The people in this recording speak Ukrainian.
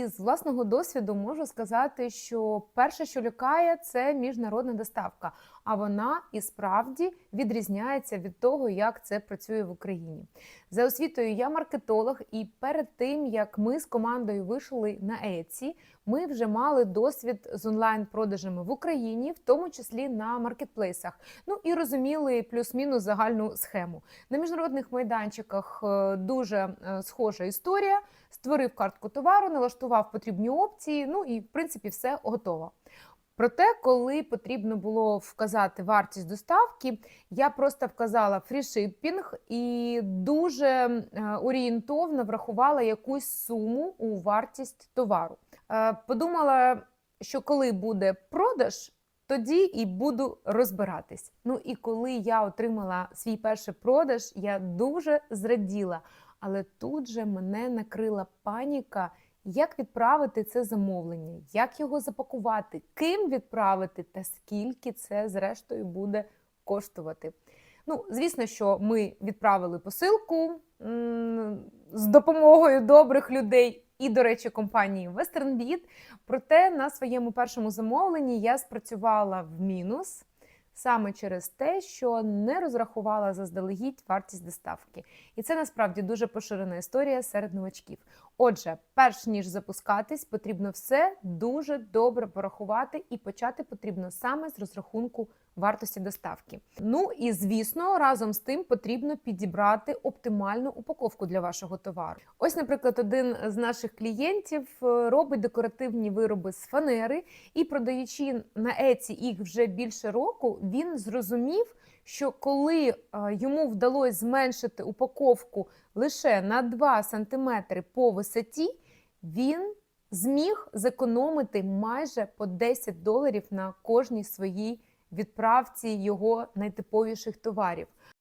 Із власного досвіду можу сказати, що перше, що лякає, це міжнародна доставка, а вона і справді відрізняється від того, як це працює в Україні. За освітою я маркетолог, і перед тим як ми з командою вийшли на Etsy, ми вже мали досвід з онлайн-продажами в Україні, в тому числі на маркетплейсах. Ну і розуміли плюс-мінус загальну схему. На міжнародних майданчиках е, дуже е, схожа історія. Створив картку товару, налаштував потрібні опції. Ну і в принципі все готово. Проте, коли потрібно було вказати вартість доставки, я просто вказала фрішиппінг і дуже е, орієнтовно врахувала якусь суму у вартість товару. Е, Подумала, що коли буде продаж, тоді і буду розбиратись. Ну і коли я отримала свій перший продаж, я дуже зраділа. Але тут же мене накрила паніка, як відправити це замовлення, як його запакувати, ким відправити та скільки це зрештою буде коштувати. Ну, звісно, що ми відправили посилку з допомогою добрих людей і, до речі, компанії WesternBit. Проте на своєму першому замовленні я спрацювала в мінус саме через те, що не розрахувала заздалегідь вартість доставки. І це насправді дуже поширена історія серед новачків. Отже, перш ніж запускатись, потрібно все дуже добре порахувати, і почати потрібно саме з розрахунку вартості доставки. Ну і звісно, разом з тим потрібно підібрати оптимальну упаковку для вашого товару. Ось, наприклад, один з наших клієнтів е, робить декоративні вироби з фанери, і продаючи на Еці їх вже більше року, він зрозумів, що коли е, йому вдалося зменшити упаковку лише на 2 см по висоті, він зміг зекономити майже по 10 доларів на кожній своїй відправці його найтиповіших товарів.